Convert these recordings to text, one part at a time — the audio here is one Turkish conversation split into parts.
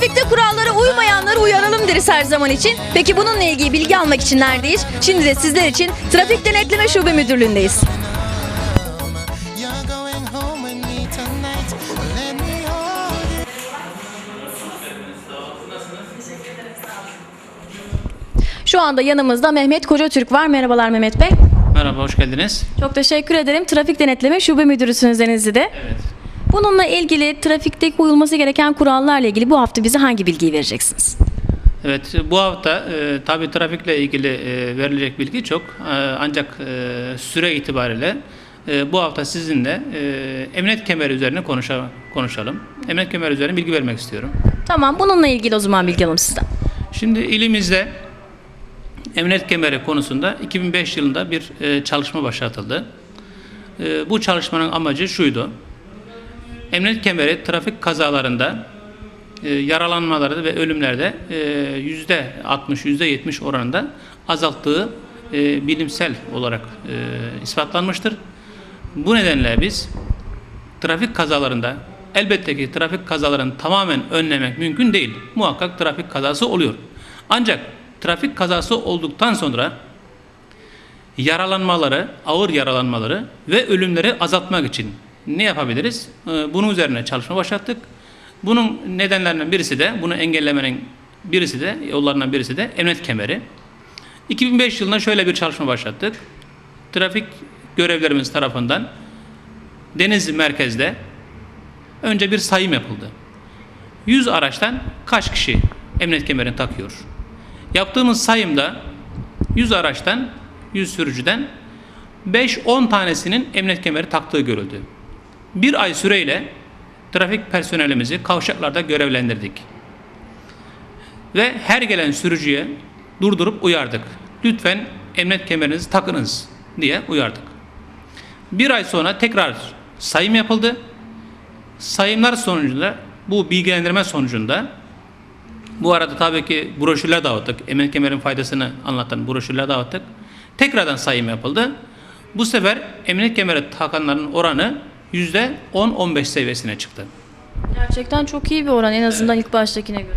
Trafikte kurallara uymayanları uyaralım deriz her zaman için. Peki bununla ilgili bilgi almak için neredeyiz? Şimdi de sizler için Trafik Denetleme Şube Müdürlüğü'ndeyiz. Şu anda yanımızda Mehmet Kocatürk var. Merhabalar Mehmet Bey. Merhaba, hoş geldiniz. Çok teşekkür ederim. Trafik Denetleme Şube Müdürüsünüz Denizli'de. Evet. Bununla ilgili trafikte uyulması gereken kurallarla ilgili bu hafta bize hangi bilgiyi vereceksiniz? Evet, bu hafta e, tabi trafikle ilgili e, verilecek bilgi çok. E, ancak e, süre itibariyle e, bu hafta sizinle e, emniyet kemeri üzerine konuşa, konuşalım. Emniyet kemeri üzerine bilgi vermek istiyorum. Tamam bununla ilgili o zaman bilgi alalım sizden. Şimdi ilimizde emniyet kemeri konusunda 2005 yılında bir e, çalışma başlatıldı. E, bu çalışmanın amacı şuydu. Emniyet kemeri trafik kazalarında e, yaralanmaları ve ölümlerde e, yüzde 60 yüzde 70 oranında azalttığı e, bilimsel olarak e, ispatlanmıştır. Bu nedenle biz trafik kazalarında elbette ki trafik kazalarını tamamen önlemek mümkün değil. Muhakkak trafik kazası oluyor. Ancak trafik kazası olduktan sonra yaralanmaları, ağır yaralanmaları ve ölümleri azaltmak için ne yapabiliriz? Ee, Bunun üzerine çalışma başlattık. Bunun nedenlerinden birisi de, bunu engellemenin birisi de, yollarından birisi de emniyet kemeri. 2005 yılında şöyle bir çalışma başlattık. Trafik görevlerimiz tarafından Denizli merkezde önce bir sayım yapıldı. 100 araçtan kaç kişi emniyet kemerini takıyor? Yaptığımız sayımda 100 araçtan, 100 sürücüden 5-10 tanesinin emniyet kemeri taktığı görüldü. Bir ay süreyle trafik personelimizi kavşaklarda görevlendirdik. Ve her gelen sürücüye durdurup uyardık. Lütfen emniyet kemerinizi takınız diye uyardık. Bir ay sonra tekrar sayım yapıldı. Sayımlar sonucunda bu bilgilendirme sonucunda bu arada tabii ki broşürler dağıttık. Emniyet kemerin faydasını anlatan broşürler dağıttık. Tekrardan sayım yapıldı. Bu sefer emniyet kemeri takanların oranı 10-15 seviyesine çıktı. Gerçekten çok iyi bir oran en azından ilk baştakine göre.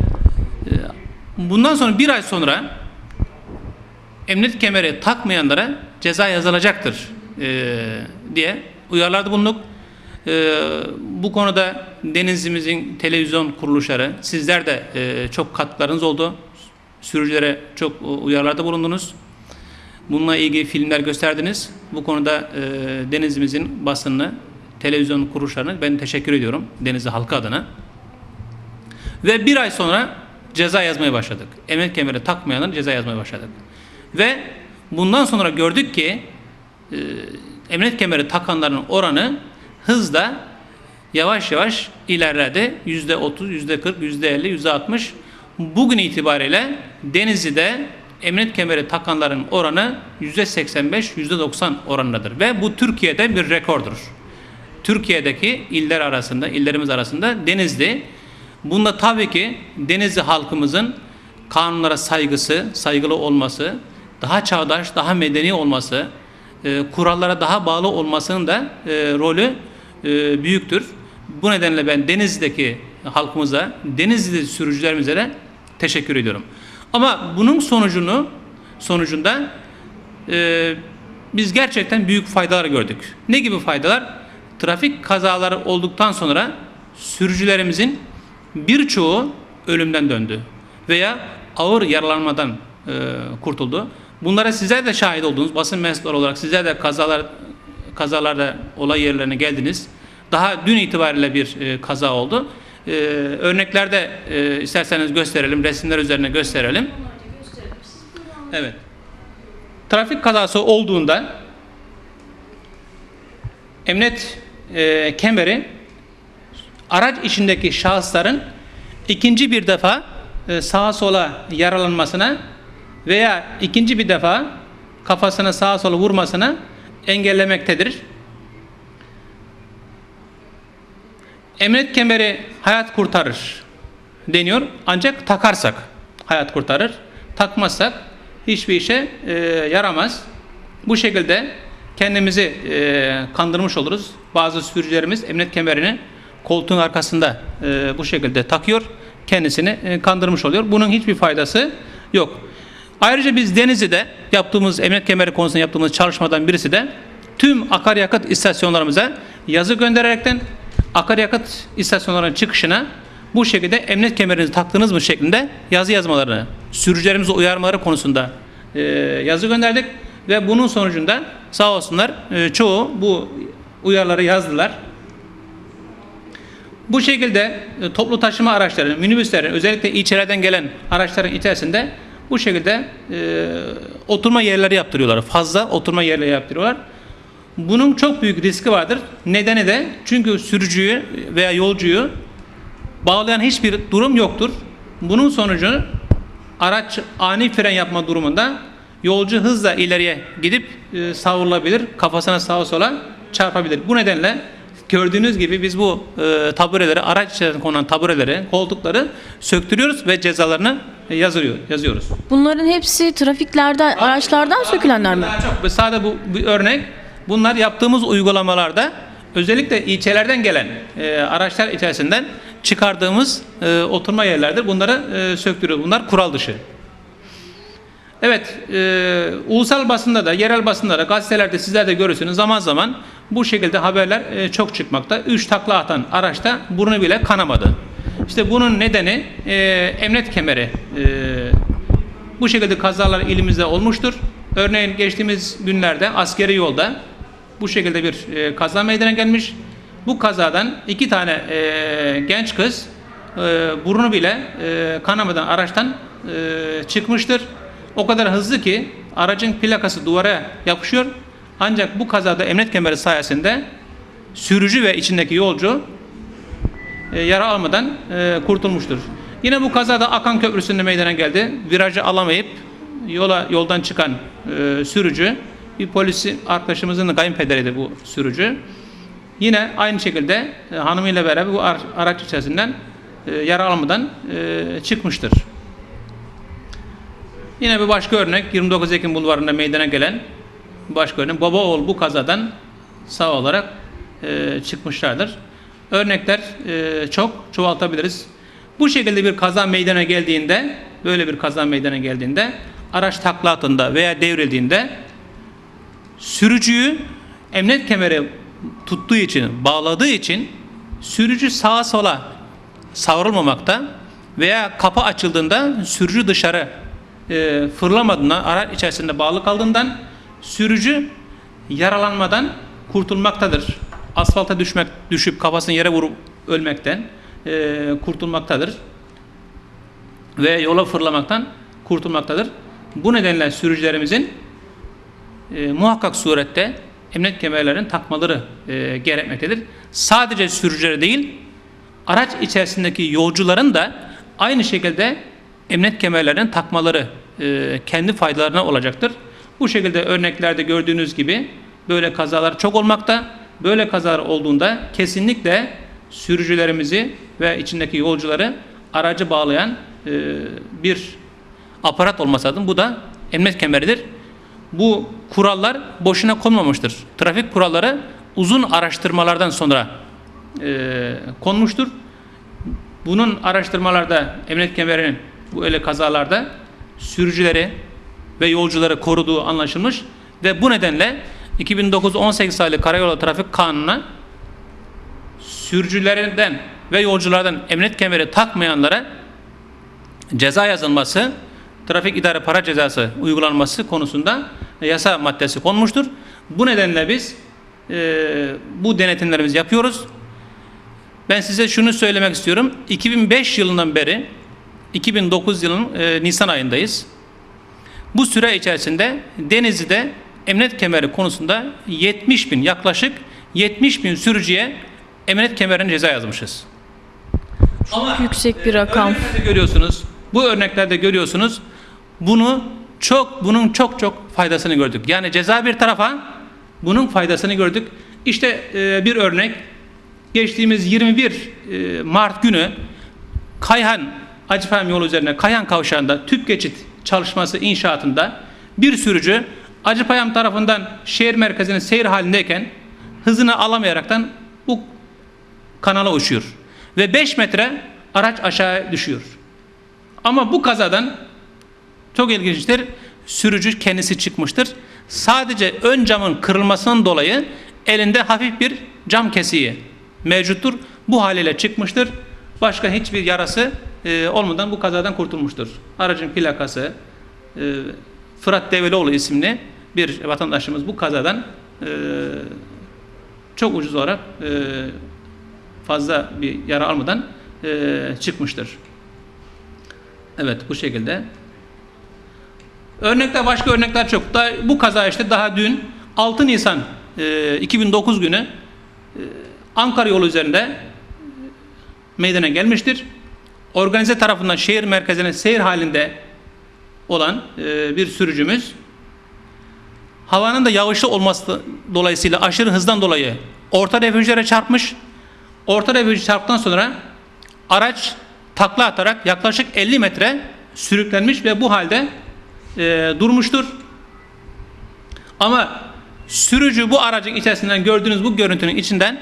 Bundan sonra bir ay sonra emniyet kemeri takmayanlara ceza yazılacaktır eee, diye uyarılarda bulunduk. Eee, bu konuda Denizli'mizin televizyon kuruluşları, sizler de eee, çok katkılarınız oldu. Sürücülere çok e, uyarılarda bulundunuz. Bununla ilgili filmler gösterdiniz. Bu konuda eee Denizli'mizin basınını, televizyon kuruluşlarına ben teşekkür ediyorum Denizli halkı adına. Ve bir ay sonra ceza yazmaya başladık. Emniyet kemeri takmayanlara ceza yazmaya başladık. Ve bundan sonra gördük ki e, emniyet kemeri takanların oranı hızla yavaş yavaş ilerledi. Yüzde 30, yüzde 40, yüzde 50, yüzde 60. Bugün itibariyle Denizli'de emniyet kemeri takanların oranı yüzde 85, yüzde 90 oranındadır. Ve bu Türkiye'de bir rekordur. Türkiye'deki iller arasında, illerimiz arasında Denizli. Bunda tabii ki Denizli halkımızın kanunlara saygısı, saygılı olması, daha çağdaş, daha medeni olması, e, kurallara daha bağlı olmasının da e, rolü e, büyüktür. Bu nedenle ben Denizli'deki halkımıza, Denizli sürücülerimize de teşekkür ediyorum. Ama bunun sonucunu sonucunda e, biz gerçekten büyük faydalar gördük. Ne gibi faydalar? Trafik kazaları olduktan sonra sürücülerimizin birçoğu ölümden döndü veya ağır yaralanmadan e, kurtuldu. Bunlara sizler de şahit oldunuz. Basın mensupları olarak sizler de kazalar kazalarda olay yerlerine geldiniz. Daha dün itibariyle bir e, kaza oldu. E, örneklerde e, isterseniz gösterelim, resimler üzerine gösterelim. Evet. Trafik kazası olduğunda emniyet e, kemeri araç içindeki şahısların ikinci bir defa e, sağa sola yaralanmasına veya ikinci bir defa kafasına sağa sola vurmasına engellemektedir. Emniyet kemeri hayat kurtarır deniyor ancak takarsak hayat kurtarır. Takmazsak hiçbir işe e, yaramaz. Bu şekilde kendimizi e, kandırmış oluruz. Bazı sürücülerimiz emniyet kemerini koltuğun arkasında e, bu şekilde takıyor kendisini e, kandırmış oluyor. Bunun hiçbir faydası yok. Ayrıca biz Denizli'de yaptığımız emniyet kemeri konusunda yaptığımız çalışmadan birisi de tüm akaryakıt istasyonlarımıza yazı göndererekten akaryakıt istasyonlarının çıkışına bu şekilde emniyet kemerinizi taktınız mı şeklinde yazı yazmalarını, sürücülerimizi uyarmaları konusunda e, yazı gönderdik ve bunun sonucunda sağ olsunlar e, çoğu bu uyarıları yazdılar. Bu şekilde e, toplu taşıma araçları, minibüslerin özellikle ilçelerden gelen araçların içerisinde bu şekilde e, oturma yerleri yaptırıyorlar. Fazla oturma yerleri yaptırıyorlar. Bunun çok büyük riski vardır. Nedeni de çünkü sürücüyü veya yolcuyu bağlayan hiçbir durum yoktur. Bunun sonucu araç ani fren yapma durumunda yolcu hızla ileriye gidip e, savrulabilir, kafasına sağa sola çarpabilir. Bu nedenle gördüğünüz gibi biz bu e, tabureleri, araç içerisinde konulan tabureleri, koltukları söktürüyoruz ve cezalarını e, yazıyor, yazıyoruz. Bunların hepsi trafiklerden, araçlardan sökülenler mi? Çok. Sadece bu bir örnek. Bunlar yaptığımız uygulamalarda özellikle ilçelerden gelen e, araçlar içerisinden çıkardığımız e, oturma yerlerdir. Bunları e, söktürüyoruz. Bunlar kural dışı. Evet, e, ulusal basında da, yerel basında da, gazetelerde sizler de görürsünüz zaman zaman bu şekilde haberler e, çok çıkmakta. Üç takla atan araçta burnu bile kanamadı. İşte bunun nedeni e, emniyet kemeri. E, bu şekilde kazalar ilimizde olmuştur. Örneğin geçtiğimiz günlerde askeri yolda bu şekilde bir e, kaza meydana gelmiş. Bu kazadan iki tane e, genç kız e, burnu bile e, kanamadan araçtan e, çıkmıştır. O kadar hızlı ki aracın plakası duvara yapışıyor. Ancak bu kazada emniyet kemeri sayesinde sürücü ve içindeki yolcu e, yara almadan e, kurtulmuştur. Yine bu kazada Akan Köprüsü'nde meydana geldi. Virajı alamayıp yola yoldan çıkan e, sürücü bir polisi arkadaşımızın da kayınpederiydi bu sürücü. Yine aynı şekilde e, hanımıyla beraber bu ar- araç içerisinden e, yara almadan e, çıkmıştır. Yine bir başka örnek 29 Ekim bulvarında meydana gelen başka örnek baba oğul bu kazadan sağ olarak e, çıkmışlardır. Örnekler e, çok çoğaltabiliriz. Bu şekilde bir kaza meydana geldiğinde böyle bir kaza meydana geldiğinde araç takla attığında veya devrildiğinde sürücüyü emniyet kemeri tuttuğu için, bağladığı için sürücü sağa sola savrulmamakta veya kapı açıldığında sürücü dışarı e, fırlamadığından, araç içerisinde bağlı kaldığından sürücü yaralanmadan kurtulmaktadır. Asfalta düşmek, düşüp kafasını yere vurup ölmekten e, kurtulmaktadır ve yola fırlamaktan kurtulmaktadır. Bu nedenle sürücülerimizin e, muhakkak surette emniyet kemerlerini takmaları e, gerekmektedir. Sadece sürücülere değil, araç içerisindeki yolcuların da aynı şekilde emniyet kemerlerini takmaları e, kendi faydalarına olacaktır. Bu şekilde örneklerde gördüğünüz gibi böyle kazalar çok olmakta. Böyle kazalar olduğunda kesinlikle sürücülerimizi ve içindeki yolcuları aracı bağlayan e, bir aparat olması lazım. Bu da emniyet kemeridir. Bu kurallar boşuna konmamıştır. Trafik kuralları uzun araştırmalardan sonra e, konmuştur. Bunun araştırmalarda emniyet kemerinin bu öyle kazalarda sürücüleri ve yolcuları koruduğu anlaşılmış ve bu nedenle 2009-18 sayılı Karayolu Trafik Kanunu'na sürücülerinden ve yolculardan emniyet kemeri takmayanlara ceza yazılması, trafik idare para cezası uygulanması konusunda yasa maddesi konmuştur. Bu nedenle biz e, bu denetimlerimizi yapıyoruz. Ben size şunu söylemek istiyorum. 2005 yılından beri 2009 yılının e, Nisan ayındayız. Bu süre içerisinde Denizli'de emniyet kemeri konusunda 70 bin yaklaşık 70 bin sürücüye emniyet kemerine ceza yazmışız. Ama Yüksek bir rakam. örneklerde görüyorsunuz. Bu örneklerde görüyorsunuz. Bunu çok bunun çok çok faydasını gördük. Yani ceza bir tarafa bunun faydasını gördük. İşte e, bir örnek geçtiğimiz 21 e, Mart günü Kayhan Acıpayam yolu üzerine Kayhan kavşağında tüp geçit çalışması inşaatında bir sürücü Acıpayam tarafından şehir merkezine seyir halindeyken hızını alamayaraktan bu kanala uçuyor. Ve 5 metre araç aşağı düşüyor. Ama bu kazadan çok ilginçtir. Sürücü kendisi çıkmıştır. Sadece ön camın kırılmasından dolayı elinde hafif bir cam kesiği mevcuttur. Bu haliyle çıkmıştır. Başka hiçbir yarası e, olmadan bu kazadan kurtulmuştur. Aracın plakası e, Fırat Develioğlu isimli bir vatandaşımız bu kazadan e, çok ucuz olarak e, fazla bir yara almadan e, çıkmıştır. Evet bu şekilde. Örnekler başka örnekler çok. Da, bu kaza işte daha dün 6 Nisan e, 2009 günü e, Ankara yolu üzerinde e, meydana gelmiştir. Organize tarafından şehir merkezine seyir halinde olan e, bir sürücümüz havanın da yağışlı olması dolayısıyla aşırı hızdan dolayı orta refüjlere çarpmış. Orta refüjü çarptıktan sonra araç takla atarak yaklaşık 50 metre sürüklenmiş ve bu halde e, durmuştur. Ama sürücü bu aracın içerisinden gördüğünüz bu görüntünün içinden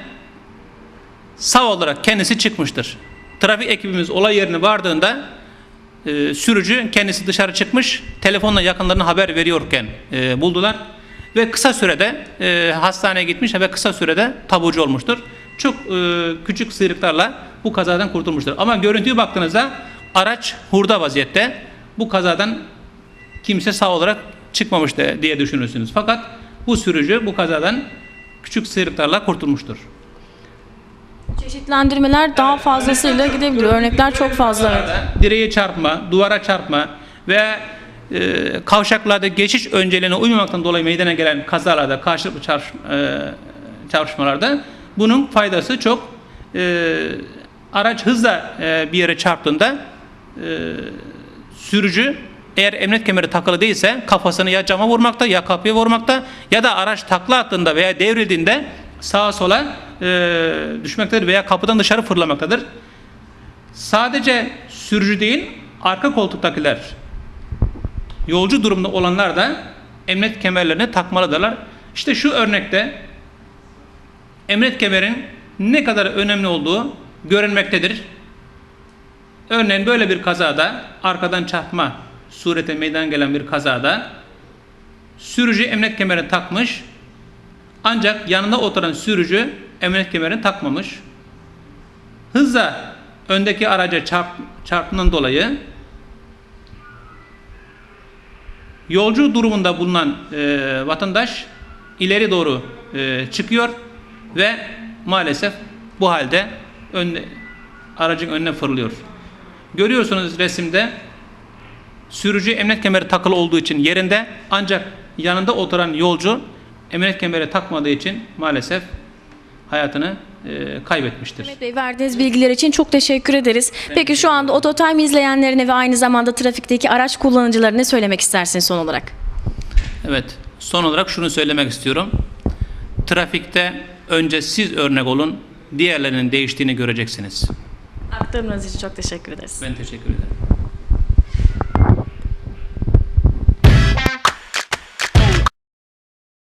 sağ olarak kendisi çıkmıştır. Trafik ekibimiz olay yerine vardığında e, sürücü kendisi dışarı çıkmış, telefonla yakınlarına haber veriyorken e, buldular ve kısa sürede e, hastaneye gitmiş ve kısa sürede taburcu olmuştur. Çok e, küçük sıyrıklarla bu kazadan kurtulmuştur. Ama görüntüye baktığınızda araç hurda vaziyette. Bu kazadan kimse sağ olarak çıkmamış de- diye düşünürsünüz. Fakat bu sürücü bu kazadan küçük sıyrıklarla kurtulmuştur. Çeşitlendirmeler daha fazlasıyla gidebilir. Örnekler çok fazla. Direğe çarpma, duvara çarpma ve e, kavşaklarda geçiş önceliğine uymamaktan dolayı meydana gelen kazalarda, karşılıklı çarş, e, çarpışmalarda bunun faydası çok. E, araç hızla e, bir yere çarptığında e, sürücü eğer emniyet kemeri takılı değilse kafasını ya cama vurmakta ya kapıya vurmakta ya da araç takla attığında veya devrildiğinde sağa sola e, düşmektedir veya kapıdan dışarı fırlamaktadır. Sadece sürücü değil, arka koltuktakiler, yolcu durumda olanlar da emniyet kemerlerini takmalıdırlar. İşte şu örnekte emniyet kemerin ne kadar önemli olduğu görünmektedir. Örneğin böyle bir kazada, arkadan çarpma surete meydana gelen bir kazada sürücü emniyet kemerini takmış ancak yanında oturan sürücü emniyet kemerini takmamış. Hızla öndeki araca çarp, çarptığından dolayı yolcu durumunda bulunan e, vatandaş ileri doğru e, çıkıyor ve maalesef bu halde önde, aracın önüne fırlıyor. Görüyorsunuz resimde sürücü emniyet kemeri takılı olduğu için yerinde ancak yanında oturan yolcu emniyet kemeri takmadığı için maalesef hayatını e, kaybetmiştir. Mehmet Bey verdiğiniz bilgiler için çok teşekkür ederiz. Peki şu anda Ototime izleyenlerine ve aynı zamanda trafikteki araç kullanıcılarına ne söylemek istersiniz son olarak? Evet, son olarak şunu söylemek istiyorum. Trafikte önce siz örnek olun, diğerlerinin değiştiğini göreceksiniz. Aktardığınız için çok teşekkür ederiz. Ben teşekkür ederim.